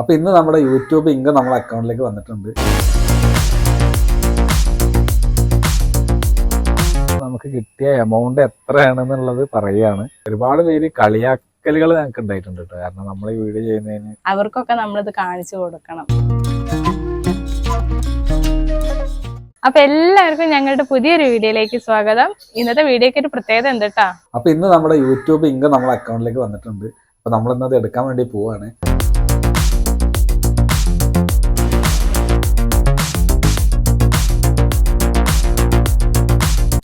അപ്പൊ ഇന്ന് നമ്മുടെ യൂട്യൂബ് ഇൻകം നമ്മുടെ അക്കൗണ്ടിലേക്ക് വന്നിട്ടുണ്ട്. നമുക്ക് കിട്ടിയ എമൗണ്ട് എത്രയാണെന്നുള്ളത് പറയുകയാണ്. ഒരുപാട് പേര് കളിയാക്കലുകൾ ഞങ്ങൾക്ക് ഉണ്ടായിട്ടുണ്ട് കേട്ടോ. കാരണം നമ്മൾ ഈ വീഡിയോ ചെയ്യുന്നതിന് അവർക്കൊക്കെ നമ്മളിത് കാണിച്ചു കൊടുക്കണം. അപ്പൊ എല്ലാവർക്കും ഞങ്ങളുടെ പുതിയൊരു വീഡിയോയിലേക്ക് സ്വാഗതം. ഇന്നത്തെ വീഡിയോക്ക് ഒരു പ്രത്യേകത ഉണ്ട് കേട്ടാ അപ്പൊ ഇന്ന് നമ്മുടെ യൂട്യൂബ് ഇൻകം നമ്മുടെ അക്കൗണ്ടിലേക്ക് വന്നിട്ടുണ്ട്. അപ്പൊ നമ്മൾ ഇന്നത് എടുക്കാൻ വേണ്ടി പോവാണ്.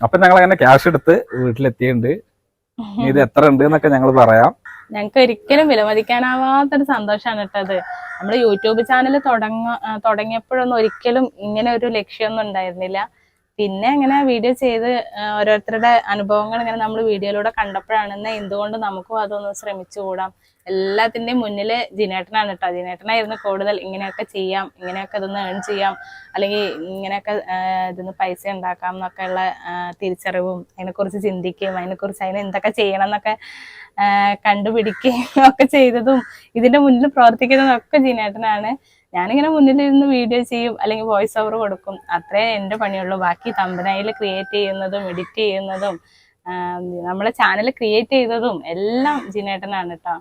അപ്പൊ ഞങ്ങൾ അങ്ങനെ ക്യാഷ് എടുത്ത് വീട്ടിലെത്തിയിട്ടുണ്ട്. ഇനി ഇത് എത്ര ഉണ്ട് എന്നൊക്കെ ഞങ്ങൾ പറയാം. ഞങ്ങൾക്ക് ഒരിക്കലും വിലമതിക്കാനാവാത്തൊരു സന്തോഷമാണ് കേട്ടത് നമ്മൾ യൂട്യൂബ് ചാനൽ തുടങ്ങ തുടങ്ങിയപ്പോഴൊന്നും ഒരിക്കലും ഇങ്ങനെ ഒരു ലക്ഷ്യമൊന്നും ഉണ്ടായിരുന്നില്ല. പിന്നെ അങ്ങനെ വീഡിയോ ചെയ്ത് ഓരോരുത്തരുടെ അനുഭവങ്ങൾ ഇങ്ങനെ നമ്മൾ വീഡിയോയിലൂടെ കണ്ടപ്പോഴാണ് എന്നാൽ എന്തുകൊണ്ട് നമുക്കും അതൊന്ന് ശ്രമിച്ചുകൂടാം? എല്ലാത്തിന്റെയും മുന്നിൽ ജിനേട്ടനാണ് കേട്ടോ ജിനേട്ടനായിരുന്നു കൂടുതൽ ഇങ്ങനെയൊക്കെ ചെയ്യാം ഇങ്ങനെയൊക്കെ ഇതൊന്ന് ഏൺ ചെയ്യാം അല്ലെങ്കിൽ ഇങ്ങനെയൊക്കെ ഇതൊന്ന് പൈസ ഉണ്ടാക്കാം എന്നൊക്കെ ഉള്ള തിരിച്ചറിവും അതിനെക്കുറിച്ച് ചിന്തിക്കുകയും അതിനെക്കുറിച്ച് അതിനെ എന്തൊക്കെ ചെയ്യണം എന്നൊക്കെ കണ്ടുപിടിക്കുകയും ഒക്കെ ചെയ്തതും ഇതിന്റെ മുന്നിൽ പ്രവർത്തിക്കുന്നതും ഒക്കെ ജിനേട്ടനാണ്. ഞാനിങ്ങനെ മുന്നിലിരുന്ന് വീഡിയോ ചെയ്യും അല്ലെങ്കിൽ വോയിസ് ഓവർ കൊടുക്കും. അത്രേ എന്റെ പണിയുള്ളൂ. ബാക്കി തമ്പനയിൽ ക്രിയേറ്റ് ചെയ്യുന്നതും എഡിറ്റ് ചെയ്യുന്നതും നമ്മളെ ചാനൽ ക്രിയേറ്റ് ചെയ്തതും എല്ലാം ജിനേട്ടനാണ് കേട്ടോ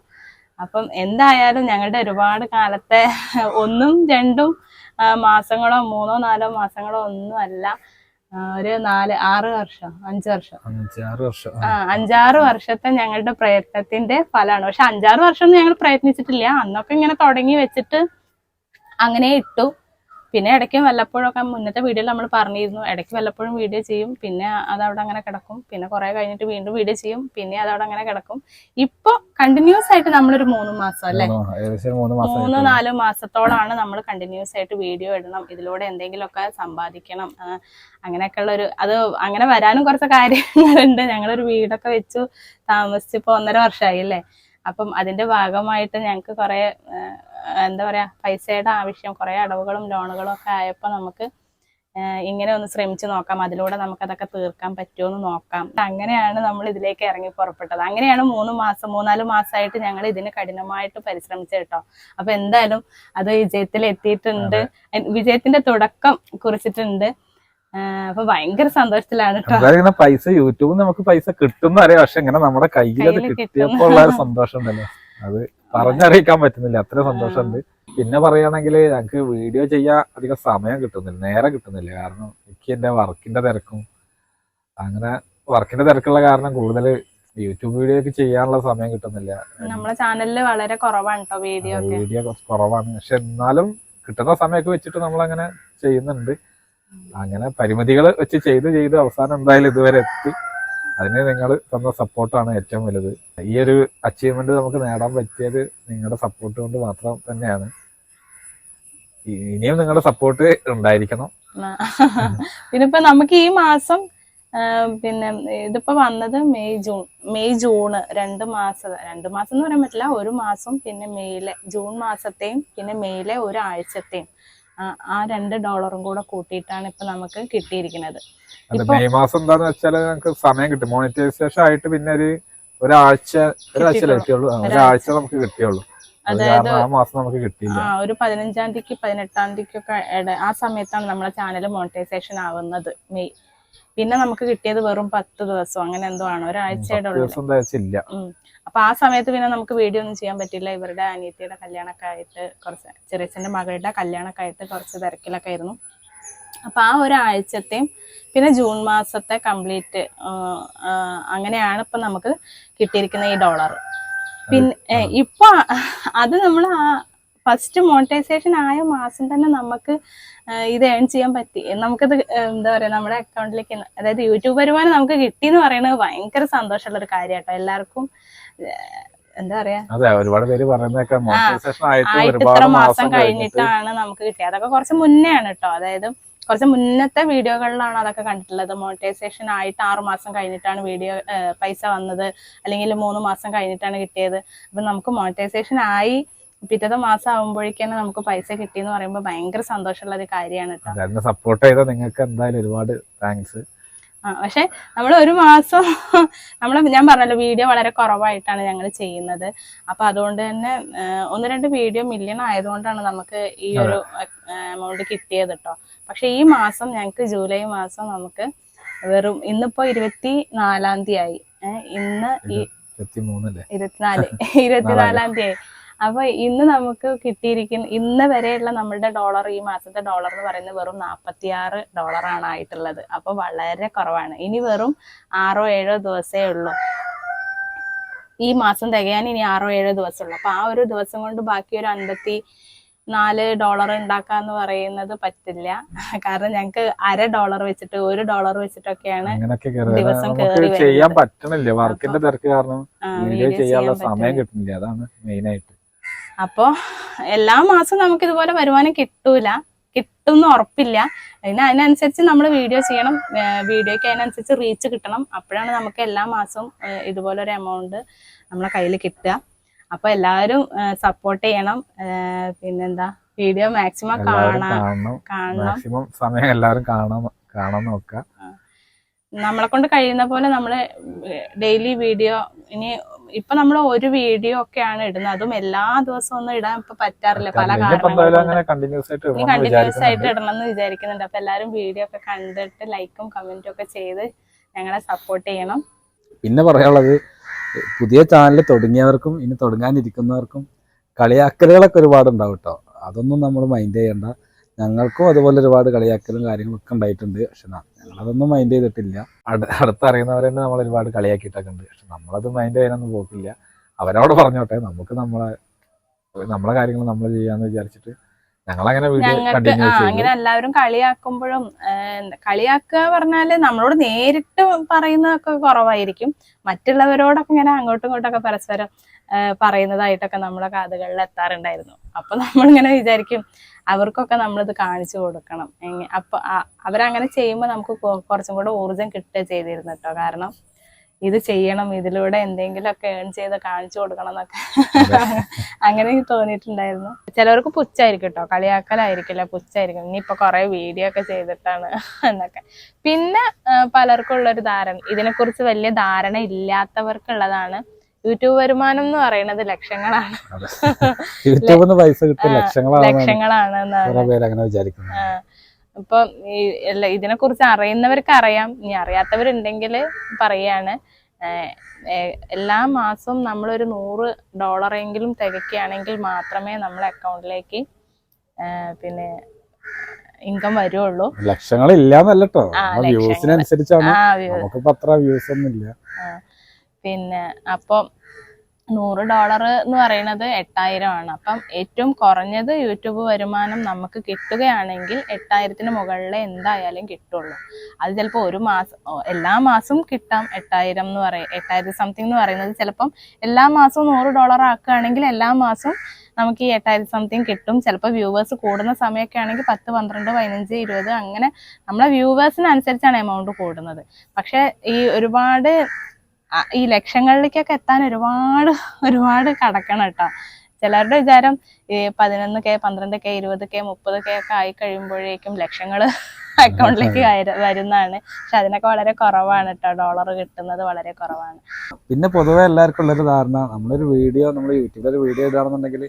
അപ്പം എന്തായാലും ഞങ്ങളുടെ ഒരുപാട് കാലത്തെ ഒന്നും രണ്ടും മാസങ്ങളോ മൂന്നോ നാലോ മാസങ്ങളോ ഒന്നും അല്ല. ഒരു നാല് ആറ് വർഷം അഞ്ച് വർഷം. അഞ്ചാറ് വർഷം. ആ. അഞ്ചാറ് വർഷത്തെ ഞങ്ങളുടെ പ്രയത്നത്തിന്റെ ഫലമാണ്. പക്ഷെ അഞ്ചാറ് വർഷം ഞങ്ങൾ പ്രയത്നിച്ചിട്ടില്ല. അന്നൊക്കെ ഇങ്ങനെ തുടങ്ങി വെച്ചിട്ട് അങ്ങനെ ഇട്ടു പിന്നെ ഇടയ്ക്ക് വല്ലപ്പോഴൊക്കെ മുന്നത്തെ വീഡിയോയിൽ നമ്മൾ പറഞ്ഞിരുന്നു. ഇടയ്ക്ക് വല്ലപ്പോഴും വീഡിയോ ചെയ്യും. പിന്നെ അതവിടെ അങ്ങനെ കിടക്കും. പിന്നെ കുറെ കഴിഞ്ഞിട്ട് വീണ്ടും വീഡിയോ ചെയ്യും. പിന്നെ അതവിടെ അങ്ങനെ കിടക്കും. ഇപ്പൊ കണ്ടിന്യൂസ് ആയിട്ട് നമ്മളൊരു മൂന്ന് മാസം അല്ലെ? മൂന്ന്. നാല് മാസത്തോളാണ് നമ്മൾ കണ്ടിന്യൂസ് ആയിട്ട് വീഡിയോ ഇടണം. ഇതിലൂടെ എന്തെങ്കിലുമൊക്കെ സമ്പാദിക്കണം. അങ്ങനെയൊക്കെ അങ്ങനെയൊക്കെയുള്ള ഒരു അത് അങ്ങനെ വരാനും കുറച്ച് കാര്യങ്ങളുണ്ട്. ഞങ്ങളൊരു വീടൊക്കെ വെച്ചു താമസിച്ച് ഇപ്പൊ ഒന്നര വർഷമായി അല്ലേ? അപ്പം അതിന്റെ ഭാഗമായിട്ട് ഞങ്ങൾക്ക് കുറെ എന്താ പറയാ പൈസയുടെ ആവശ്യം കുറെ അടവുകളും ലോണുകളും ഒക്കെ ആയപ്പോൾ നമുക്ക് ഇങ്ങനെ ഒന്ന് ശ്രമിച്ചു നോക്കാം. അതിലൂടെ നമുക്ക് അതൊക്കെ തീർക്കാൻ പറ്റുമോ എന്ന് നോക്കാം. അങ്ങനെയാണ് നമ്മൾ ഇതിലേക്ക് ഇറങ്ങി പുറപ്പെട്ടത്. അങ്ങനെയാണ് മൂന്ന് മാസം മൂന്നാൽ മാസമായിട്ട് ഞങ്ങൾ ഇതിന് കഠിനമായിട്ട് പരിശ്രമിച്ചത് കേട്ടോ. അപ്പൊ എന്തായാലും അത് വിജയത്തിൽ എത്തിയിട്ടുണ്ട് വിജയത്തിന്റെ തുടക്കം കുറിച്ചിട്ടുണ്ട്. അപ്പൊ ഭയങ്കര സന്തോഷത്തിലാണ് പൈസ യൂട്യൂബിൽ നമുക്ക് പൈസ കിട്ടുന്ന അറിയാം. പക്ഷെ ഇങ്ങനെ നമ്മുടെ കയ്യിൽ അത് കിട്ടിയപ്പോൾ ഉള്ള സന്തോഷം ഉണ്ടല്ലോ അത് പറഞ്ഞറിയിക്കാൻ പറ്റുന്നില്ല. അത്ര സന്തോഷമുണ്ട്. പിന്നെ പറയുകയാണെങ്കിൽ ഞങ്ങൾക്ക് വീഡിയോ ചെയ്യാൻ അധികം സമയം കിട്ടുന്നില്ല. നേരെ കിട്ടുന്നില്ല. കാരണം എനിക്ക് എന്റെ വർക്കിന്റെ തിരക്കും. അങ്ങനെ വർക്കിന്റെ തിരക്കുള്ള കാരണം കൂടുതൽ യൂട്യൂബ് വീഡിയോ ഒക്കെ ചെയ്യാനുള്ള സമയം കിട്ടുന്നില്ല. നമ്മുടെ ചാനലിൽ വളരെ കുറവാണ് വീഡിയോ വീഡിയോ കുറവാണ്. പക്ഷെ എന്നാലും കിട്ടുന്ന സമയമൊക്കെ വെച്ചിട്ട് നമ്മൾ അങ്ങനെ ചെയ്യുന്നുണ്ട്. അങ്ങനെ പരിമിതികൾ വെച്ച് ചെയ്ത് ചെയ്ത് അവസാനം എന്തായാലും ഇതുവരെ എത്തി. അതിന് നിങ്ങൾ തന്ന സപ്പോർട്ടാണ് ഏറ്റവും വലുത്. ഈ ഒരു അച്ചീവ്മെന്റ് നമുക്ക് നേടാൻ പറ്റിയത് നിങ്ങളുടെ സപ്പോർട്ട് കൊണ്ട് മാത്രം തന്നെയാണ്. ഇനിയും നിങ്ങളുടെ സപ്പോർട്ട് ഉണ്ടായിരിക്കണം. പിന്നെ ഇപ്പൊ നമുക്ക് ഈ മാസം പിന്നെ ഇതിപ്പോ വന്നത് മെയ് ജൂൺ മെയ് ജൂണ് രണ്ട് മാസം രണ്ട് മാസം എന്ന് പറയാൻ പറ്റില്ല ഒരു മാസം പിന്നെ മെയ്യിലെ ജൂൺ മാസത്തെയും പിന്നെ മെയ്യിലെ ഒരാഴ്ചത്തെയും. ആ, രണ്ട് ഡോളറും കൂടെ കൂട്ടിയിട്ടാണ് ഇപ്പൊ നമുക്ക് കിട്ടിയിരിക്കുന്നത്. മെയ് മാസം എന്താന്ന് വെച്ചാൽ നമുക്ക് സമയം കിട്ടും. മോണിറ്റൈസേഷൻ ആയിട്ട് പിന്നെ ഒരു ഒരാഴ്ച ഒരാഴ്ച. കിട്ടിയുള്ളൂ? ഒരാഴ്ച. നമുക്ക് കിട്ടിയുള്ളൂ. അതായത് ആ ഒരു പതിനഞ്ചാം തീയതിക്ക് പതിനെട്ടാം തീയതിക്കൊക്കെ ആ സമയത്താണ് നമ്മളെ ചാനൽ മോണിറ്റൈസേഷൻ ആവുന്നത് മെയ്. പിന്നെ നമുക്ക് കിട്ടിയത് വെറും പത്ത് ദിവസം അങ്ങനെ എന്തോ ആണ്. ഒരാഴ്ചയുടെ. അപ്പൊ ആ സമയത്ത് പിന്നെ നമുക്ക് വീഡിയോ ഒന്നും ചെയ്യാൻ പറ്റില്ല. ഇവരുടെ അനിയത്തിയുടെ കല്യാണമൊക്കെ ആയിട്ട് കുറച്ച് ചെറിയച്ഛന്റെ മകളുടെ കല്യാണമൊക്കെ ആയിട്ട് കുറച്ച് തിരക്കിലൊക്കെ ആയിരുന്നു. അപ്പൊ ആ ഒരാഴ്ചത്തെയും പിന്നെ ജൂൺ മാസത്തെ കംപ്ലീറ്റ് അങ്ങനെയാണ് ഇപ്പൊ നമുക്ക് കിട്ടിയിരിക്കുന്ന ഈ ഡോളർ പിന്നെ ഇപ്പൊ അത് നമ്മൾ ഫസ്റ്റ് മോണിറ്റൈസേഷൻ ആയ മാസം തന്നെ നമുക്ക് ഇത് ഏൺ ചെയ്യാൻ പറ്റി. നമുക്കത് എന്താ പറയാ നമ്മുടെ അക്കൗണ്ടിലേക്ക് അതായത് യൂട്യൂബ് വരുമാനം നമുക്ക് കിട്ടി എന്ന് പറയുന്നത് ഭയങ്കര സന്തോഷമുള്ള ഒരു കാര്യമാട്ടോ. എല്ലാവർക്കും എന്താ പറയാ അതെ ഒരുപാട് പേര് മോണിറ്റൈസേഷൻ ആയിട്ട് ഒരുപാട് മാസം കഴിഞ്ഞിട്ടാണ് നമുക്ക് കിട്ടിയത്. അതൊക്കെ കുറച്ച് മുന്നേ ആണ് കേട്ടോ അതായത് കുറച്ച് മുന്നത്തെ വീഡിയോകളിലാണ് അതൊക്കെ കണ്ടിട്ടുള്ളത്. മോണിറ്റൈസേഷൻ ആയിട്ട് ആറു മാസം കഴിഞ്ഞിട്ടാണ് വീഡിയോ പൈസ വന്നത്. അല്ലെങ്കിൽ മൂന്ന് മാസം കഴിഞ്ഞിട്ടാണ് കിട്ടിയത്. അപ്പൊ നമുക്ക് മോണിറ്റൈസേഷൻ ആയി പിറ്റത്തെ മാസം ആകുമ്പോഴേക്കാണ് നമുക്ക് പൈസ കിട്ടിയെന്ന് പറയുമ്പോൾ ഭയങ്കര സന്തോഷമുള്ള ഒരു കാര്യമാണ് കേട്ടോ. സപ്പോർട്ട് ചെയ്ത നിങ്ങൾക്ക് എന്തായാലും ഒരുപാട് താങ്ക്സ് ആ പക്ഷെ നമ്മൾ ഒരു മാസം നമ്മൾ ഞാൻ പറഞ്ഞല്ലോ വീഡിയോ വളരെ കുറവായിട്ടാണ് ഞങ്ങൾ ചെയ്യുന്നത്. അപ്പൊ അതുകൊണ്ട് തന്നെ ഒന്ന് രണ്ട് വീഡിയോ മില്യൺ ആയതുകൊണ്ടാണ് നമുക്ക് ഈ ഒരു എമൗണ്ട് കിട്ടിയത് കേട്ടോ. പക്ഷെ ഈ മാസം ഞങ്ങൾക്ക് ജൂലൈ മാസം നമുക്ക് വെറും ഇന്നിപ്പോ ഇരുപത്തി നാലാം തീയതി ആയി. ഇന്ന് ഇരുപത്തിനാല് ഇരുപത്തിനാലാം തീയതി. അപ്പൊ ഇന്ന് നമുക്ക് കിട്ടിയിരിക്കുന്ന ഇന്ന് വരെയുള്ള നമ്മളുടെ ഡോളർ ഈ മാസത്തെ ഡോളർ എന്ന് പറയുന്നത് വെറും നാപ്പത്തിയാറ് ഡോളർ ആണ് ആയിട്ടുള്ളത്. അപ്പൊ വളരെ കുറവാണ്. ഇനി വെറും ആറോ ഏഴോ ദിവസമേ ഉള്ളൂ. ഈ മാസം തികയാൻ ഇനി ആറോ ഏഴോ ദിവസമുള്ളൂ അപ്പൊ ആ ഒരു ദിവസം കൊണ്ട് ബാക്കി ഒരു അൻപത്തി നാല് ഡോളർ ഉണ്ടാക്കാന്ന് പറയുന്നത് പറ്റില്ല. കാരണം ഞങ്ങക്ക് അര ഡോളർ വെച്ചിട്ട് ഒരു ഡോളർ വെച്ചിട്ടൊക്കെയാണ് ദിവസം ചെയ്യാൻ. പറ്റണില്ല. വർക്കിന്റെ തിരക്ക് കാരണം ചെയ്യാനുള്ള ചെയ്യാൻ സമയം. കിട്ടുന്നില്ല. അതാണ് മെയിൻ ആയിട്ട്. അപ്പോ എല്ലാ മാസവും നമുക്ക് ഇതുപോലെ വരുമാനം കിട്ടൂല. കിട്ടുമെന്ന് ഉറപ്പില്ല. അതിന് അതിനനുസരിച്ച് നമ്മൾ വീഡിയോ ചെയ്യണം. വീഡിയോക്ക് അതിനനുസരിച്ച് റീച്ച് കിട്ടണം. അപ്പോഴാണ് നമുക്ക് എല്ലാ മാസവും ഏഹ് ഇതുപോലെ ഒരു എമൗണ്ട് നമ്മളെ കയ്യിൽ കിട്ടുക. അപ്പൊ എല്ലാവരും സപ്പോർട്ട് ചെയ്യണം. പിന്നെന്താ? വീഡിയോ മാക്സിമം കാണാം കാണണം. കാണണം. മാക്സിമം സമയം എല്ലാവരും കാണാൻ കാണാൻ നോക്കുക. നമ്മളെ കൊണ്ട് കഴിയുന്ന പോലെ നമ്മൾ ഡെയിലി വീഡിയോ ഇനി ഇപ്പൊ നമ്മൾ ഒരു വീഡിയോ ഒക്കെയാണ് ഇടുന്നത്. അതും എല്ലാ ദിവസവും ഒന്നും ഇടാൻ ഇപ്പൊ പറ്റാറില്ല. പല കാര്യങ്ങളും കാരണങ്ങളും കണ്ടിന്യൂസ് ആയിട്ട് ഇടണം എന്ന് വിചാരിക്കുന്നുണ്ട്. അപ്പൊ എല്ലാരും വീഡിയോ ഒക്കെ കണ്ടിട്ട് ലൈക്കും കമന്റും ഒക്കെ ചെയ്ത് ഞങ്ങളെ സപ്പോർട്ട് ചെയ്യണം. പിന്നെ പറയാനുള്ളത് പുതിയ ചാനൽ തുടങ്ങിയവർക്കും ഇനി തുടങ്ങാനിരിക്കുന്നവർക്കും കളിയാക്കലുകളൊക്കെ ഒരുപാട് ഉണ്ടാവും കേട്ടോ അതൊന്നും നമ്മൾ മൈൻഡ് ചെയ്യണ്ട. ഞങ്ങൾക്കും അതുപോലെ ഒരുപാട് കളിയാക്കലും കാര്യങ്ങളൊക്കെ ഉണ്ടായിട്ടുണ്ട്. പക്ഷെ ഞങ്ങളതൊന്നും മൈൻഡ് ചെയ്തിട്ടില്ല. അടു- അടുത്തറിയുന്നവരെ തന്നെ നമ്മൾ ഒരുപാട് കളിയാക്കിയിട്ടൊക്കെ ഉണ്ട്. പക്ഷെ നമ്മളത് മൈൻഡ് ചെയ്യാനൊന്നും പോക്കില്ല. അവരോട് പറഞ്ഞോട്ടെ. നമുക്ക് നമ്മളെ നമ്മളെ കാര്യങ്ങൾ നമ്മൾ ചെയ്യാന്ന് വിചാരിച്ചിട്ട് ഞങ്ങൾക്ക് അങ്ങനെ എല്ലാവരും കളിയാക്കുമ്പോഴും കളിയാക്കുക പറഞ്ഞാൽ നമ്മളോട് നേരിട്ട് പറയുന്നതൊക്കെ കുറവായിരിക്കും. മറ്റുള്ളവരോടൊക്കെ ഇങ്ങനെ അങ്ങോട്ടും ഇങ്ങോട്ടൊക്കെ പരസ്പരം പറയുന്നതായിട്ടൊക്കെ നമ്മളെ കാതുകളിൽ എത്താറുണ്ടായിരുന്നു. അപ്പൊ നമ്മളിങ്ങനെ വിചാരിക്കും അവർക്കൊക്കെ നമ്മളിത് കാണിച്ചു കൊടുക്കണം. അപ്പൊ അവരങ്ങനെ ചെയ്യുമ്പോൾ നമുക്ക് കുറച്ചും കൂടെ ഊർജം കിട്ടുക ചെയ്തിരുന്നു കേട്ടോ കാരണം ഇത് ചെയ്യണം ഇതിലൂടെ എന്തെങ്കിലുമൊക്കെ ഏൺ ചെയ്ത് കാണിച്ചു കൊടുക്കണം എന്നൊക്കെ അങ്ങനെ തോന്നിയിട്ടുണ്ടായിരുന്നു. ചിലവർക്ക് പുച്ഛായിരിക്കും കേട്ടോ കളിയാക്കലായിരിക്കില്ല പുച്ഛായിരിക്കും. ഇനിയിപ്പൊ കുറെ വീഡിയോ ഒക്കെ ചെയ്തിട്ടാണ് എന്നൊക്കെ. പിന്നെ പലർക്കും ഉള്ളൊരു ധാരണ ഇതിനെക്കുറിച്ച് വലിയ ധാരണ ഇല്ലാത്തവർക്കുള്ളതാണ് യൂട്യൂബ് വരുമാനം എന്ന് പറയുന്നത് ലക്ഷങ്ങളാണ്. യൂട്യൂബിൽ നിന്ന് പൈസ കിട്ടും ലക്ഷങ്ങളാണ് ലക്ഷങ്ങളാണ് എന്നാണ് അങ്ങനെ വിചാരിക്കുന്നത്. ഇപ്പൊ ഈ എല്ലാ ഇതിനെ കുറിച്ച് അറിയുന്നവർക്ക് അറിയാം ഇനി അറിയാത്തവരുണ്ടെങ്കിൽ പറയാണ്. എല്ലാ മാസവും നമ്മളൊരു നൂറ് ഡോളറെങ്കിലും തികയ്ക്കുകയാണെങ്കിൽ മാത്രമേ നമ്മളെ അക്കൗണ്ടിലേക്ക് പിന്നെ ഇൻകം വരുള്ളൂ. ലക്ഷങ്ങൾ ഇല്ലാന്നല്ല കേട്ടോ ആ, വ്യൂസിനനുസരിച്ചാണ്. ആ വ്യ- നമുക്കിപ്പോ അത്ര വ്യൂസ് ഒന്നും ഇല്ല പിന്നെ അപ്പം നൂറ് ഡോളർ എന്ന് പറയുന്നത് എട്ടായിരം ആണ് അപ്പം ഏറ്റവും കുറഞ്ഞത് യൂട്യൂബ് വരുമാനം നമുക്ക് കിട്ടുകയാണെങ്കിൽ എട്ടായിരത്തിന് മുകളിൽ എന്തായാലും കിട്ടുള്ളൂ. അത് ചിലപ്പോൾ ഒരു മാസം എല്ലാ മാസവും കിട്ടാം എട്ടായിരം എന്ന് പറയും എട്ടായിരത്തി സംതിങ് എന്ന് പറയുന്നത് ചിലപ്പം എല്ലാ മാസവും നൂറ് ഡോളർ ആക്കുകയാണെങ്കിൽ എല്ലാ മാസവും നമുക്ക് ഈ എട്ടായിരത്തി സംതിങ് കിട്ടും. ചിലപ്പോൾ വ്യൂവേഴ്സ് കൂടുന്ന സമയമൊക്കെ ആണെങ്കിൽ പത്ത് പന്ത്രണ്ട് പതിനഞ്ച് ഇരുപത് അങ്ങനെ നമ്മളെ വ്യൂവേഴ്സിനനുസരിച്ചാണ് എമൗണ്ട് കൂടുന്നത്. പക്ഷേ ഈ ഒരുപാട് ഈ ലക്ഷങ്ങളിലേക്കൊക്കെ എത്താൻ ഒരുപാട് ഒരുപാട് കടക്കണം കേട്ടോ. ചിലരുടെ വിചാരം ഈ പതിനൊന്ന് കെ പന്ത്രണ്ട് കെ ഇരുപത് കെ മുപ്പത് കെ ഒക്കെ ആയി കഴിയുമ്പോഴേക്കും ലക്ഷങ്ങൾ അക്കൗണ്ടിലേക്ക് വരുന്നതാണ്. പക്ഷെ അതിനൊക്കെ വളരെ കുറവാണ് കേട്ടോ. ഡോളർ കിട്ടുന്നത് വളരെ കുറവാണ്. പിന്നെ പൊതുവെ എല്ലാവർക്കും ഉള്ളൊരു ധാരണ നമ്മളൊരു വീഡിയോ നമ്മൾ യൂട്യൂബിൽ ഒരു വീഡിയോ ഇടുകയാണെന്നുണ്ടെങ്കിൽ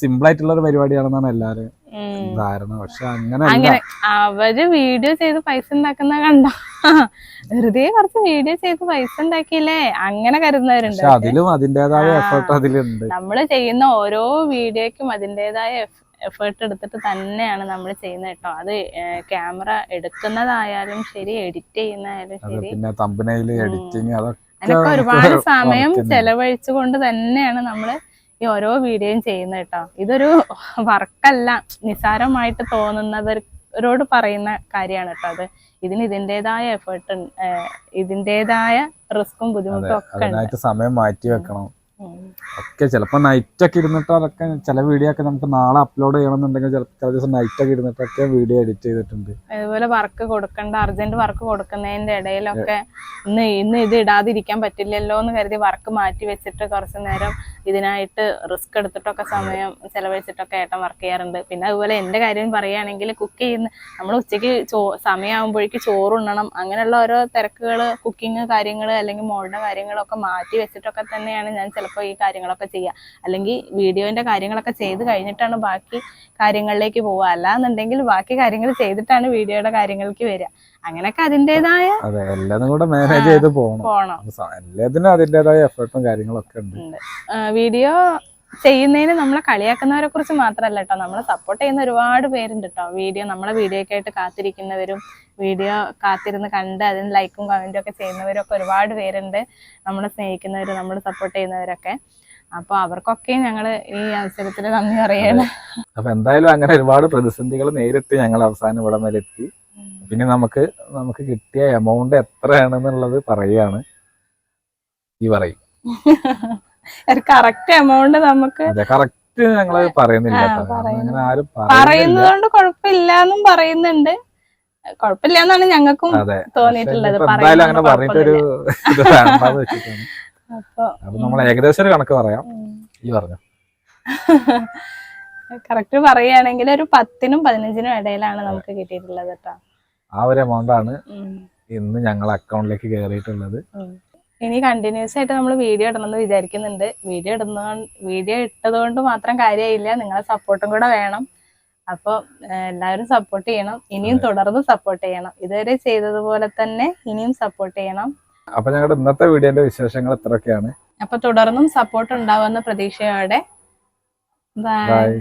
സിമ്പിൾ ആയിട്ടുള്ള ഒരു പരിപാടിയാണെന്നാണ് എല്ലാരും ധാരണ. പക്ഷെ അങ്ങനെ അവർ വീഡിയോ ചെയ്ത് പൈസ ഉണ്ടാക്കുന്ന കണ്ട? വെറുതെ കുറച്ച് വീഡിയോ ചെയ്ത് പൈസ ഉണ്ടാക്കിയില്ലേ? അങ്ങനെ കരുതുന്നവരുണ്ട്. അതിലും അതിന്റേതായ. എഫേർട്ട് അതിലുണ്ട്. നമ്മൾ ചെയ്യുന്ന ഓരോ വീഡിയോക്കും അതിന്റേതായ എഫേർട്ട് എടുത്തിട്ട് തന്നെയാണ് നമ്മൾ ചെയ്യുന്നത് കേട്ടോ. അത് ക്യാമറ എടുക്കുന്നതായാലും ശരി എഡിറ്റ് ചെയ്യുന്നതായാലും ശരി. പിന്നെ തമ്പനയിൽ എഡിറ്റിങ് അതൊക്കെ ഒരുപാട് സമയം ചെലവഴിച്ചുകൊണ്ട് തന്നെയാണ് നമ്മൾ ഈ ഓരോ വീഡിയോയും ചെയ്യുന്നത് കേട്ടോ ഇതൊരു വർക്കല്ല. നിസാരമായിട്ട് തോന്നുന്നവരോട് പറയുന്ന കാര്യമാണ് കേട്ടോ അത്. ഇതിന് ഇതിന്റെതായ എഫേർട്ട് ഇതിന്റെതായ റിസ്ക്കും ബുദ്ധിമുട്ടും ഒക്കെ സമയം മാറ്റി വെക്കണം. ഒക്കെ ചിലപ്പോൾ നൈറ്റൊക്കെ ഇരുന്നിട്ട് അതൊക്കെ ചില വീഡിയോ ഒക്കെ നമുക്ക് നാളെ അപ്ലോഡ് ചെയ്യണമെന്നുണ്ടെങ്കിൽ ചില ദിവസം നൈറ്റ് ഒക്കെ ഇരുന്നിട്ടൊക്കെ വീഡിയോ എഡിറ്റ് ചെയ്തിട്ടുണ്ട്. അതുപോലെ വർക്ക് കൊടുക്കേണ്ട അർജന്റ് വർക്ക് കൊടുക്കുന്നതിന്റെ ഇടയിലൊക്കെ ഇന്ന് ഇന്ന് ഇത് ഇടാതിരിക്കാൻ പറ്റില്ലല്ലോ എന്ന് കരുതി വർക്ക് മാറ്റി വെച്ചിട്ട് കുറച്ചു നേരം ഇതിനായിട്ട് റിസ്ക് എടുത്തിട്ടൊക്കെ സമയം ചെലവഴിച്ചിട്ടൊക്കെ ഏട്ടൻ വർക്ക് ചെയ്യാറുണ്ട്. പിന്നെ അതുപോലെ എന്റെ കാര്യം പറയുകയാണെങ്കിൽ കുക്ക് ചെയ്യുന്ന നമ്മൾ ഉച്ചയ്ക്ക് ചോ സമയമാകുമ്പോഴേക്ക് ചോറുണ്ണണം അങ്ങനെയുള്ള ഓരോ തിരക്കുകൾ കുക്കിങ് കാര്യങ്ങൾ അല്ലെങ്കിൽ മോളുടെ കാര്യങ്ങളൊക്കെ മാറ്റി വെച്ചിട്ടൊക്കെ തന്നെയാണ് ഞാൻ ചിലപ്പോൾ ഈ കാര്യങ്ങളൊക്കെ ചെയ്യുക അല്ലെങ്കിൽ വീഡിയോന്റെ കാര്യങ്ങളൊക്കെ ചെയ്ത് കഴിഞ്ഞിട്ടാണ് ബാക്കി കാര്യങ്ങളിലേക്ക് പോവുക അല്ലാന്നുണ്ടെങ്കിൽ ബാക്കി കാര്യങ്ങൾ ചെയ്തിട്ടാണ് വീഡിയോയുടെ കാര്യങ്ങൾക്ക് വരിക അങ്ങനെയൊക്കെ അതിന്റെതായ അതെ എല്ലാതും കൂടെ മാനേജ് ചെയ്ത് പോകണം എല്ലാത്തിനും അതിന്റെതായ എഫേർട്ടും കാര്യങ്ങളൊക്കെ ഉണ്ട്. വീഡിയോ ചെയ്യുന്നതിന് നമ്മളെ കളിയാക്കുന്നവരെ കുറിച്ച് മാത്രമല്ല കേട്ടോ നമ്മളെ സപ്പോർട്ട് ചെയ്യുന്ന ഒരുപാട് പേരുണ്ട് കേട്ടോ വീഡിയോ നമ്മളെ വീഡിയോ ഒക്കെ ആയിട്ട് കാത്തിരിക്കുന്നവരും വീഡിയോ കാത്തിരുന്ന് കണ്ട് അതിന് ലൈക്കും കമന്റും ഒക്കെ ചെയ്യുന്നവരും ഒക്കെ ഒരുപാട് പേരുണ്ട്. നമ്മളെ സ്നേഹിക്കുന്നവരും നമ്മളെ സപ്പോർട്ട് ചെയ്യുന്നവരൊക്കെ. അപ്പൊ അവർക്കൊക്കെ ഞങ്ങൾ ഈ അവസരത്തിൽ നന്ദി പറയാണ്. അപ്പൊ എന്തായാലും അങ്ങനെ ഒരുപാട് പ്രതിസന്ധികൾ നേരിട്ട് ഞങ്ങൾ അവസാനം ഇവിടം വരെ എത്തി. പിന്നെ നമുക്ക് നമുക്ക് കിട്ടിയ എമൗണ്ട് എത്രയാണെന്നുള്ളത് പറയാണ് ഈ പറയും. ഒരു കറക്റ്റ് എമൗണ്ട് നമുക്ക് കറക്റ്റ് ഞങ്ങൾ പറയുന്നില്ല പറയുന്നത്. കൊണ്ട് കുഴപ്പമില്ല എന്നും പറയുന്നുണ്ട് കുഴപ്പമില്ല. എന്നാണ് ഞങ്ങൾക്കും തോന്നിയിട്ടുള്ളത് അപ്പൊ നമ്മൾ ഏകദേശം ഒരു കണക്ക് പറയാം. ഈ പറഞ്ഞു. കറക്റ്റ് പറയുകയാണെങ്കിൽ ഒരു പത്തിനും പതിനഞ്ചിനും ഇടയിലാണ് നമുക്ക് കിട്ടിയിട്ടുള്ളത് കേട്ടോ. ആ ഒരു എമൗണ്ട് ആണ്. ഇന്ന് ഞങ്ങൾ അക്കൗണ്ടിലേക്ക് കയറിയിട്ടുള്ളത്. ഇനി കണ്ടിന്യൂസ് ആയിട്ട് നമ്മൾ വീഡിയോ ഇടണമെന്ന് വിചാരിക്കുന്നുണ്ട്. വീഡിയോ ഇടുന്ന വീഡിയോ ഇട്ടതുകൊണ്ട് മാത്രം കാര്യമില്ല നിങ്ങളെ സപ്പോർട്ടും കൂടെ വേണം. അപ്പോൾ എല്ലാവരും സപ്പോർട്ട് ചെയ്യണം. ഇനിയും തുടർന്ന് സപ്പോർട്ട് ചെയ്യണം. ഇതുവരെ ചെയ്തതുപോലെ തന്നെ ഇനിയും സപ്പോർട്ട് ചെയ്യണം. അപ്പൊ ഞങ്ങളുടെ ഇന്നത്തെ വീഡിയോന്റെ വിശേഷങ്ങൾ ഇത്രയൊക്കെയാണ്. അപ്പൊ തുടർന്നും സപ്പോർട്ട് ഉണ്ടാവുമെന്ന പ്രതീക്ഷയോടെ. Bye bye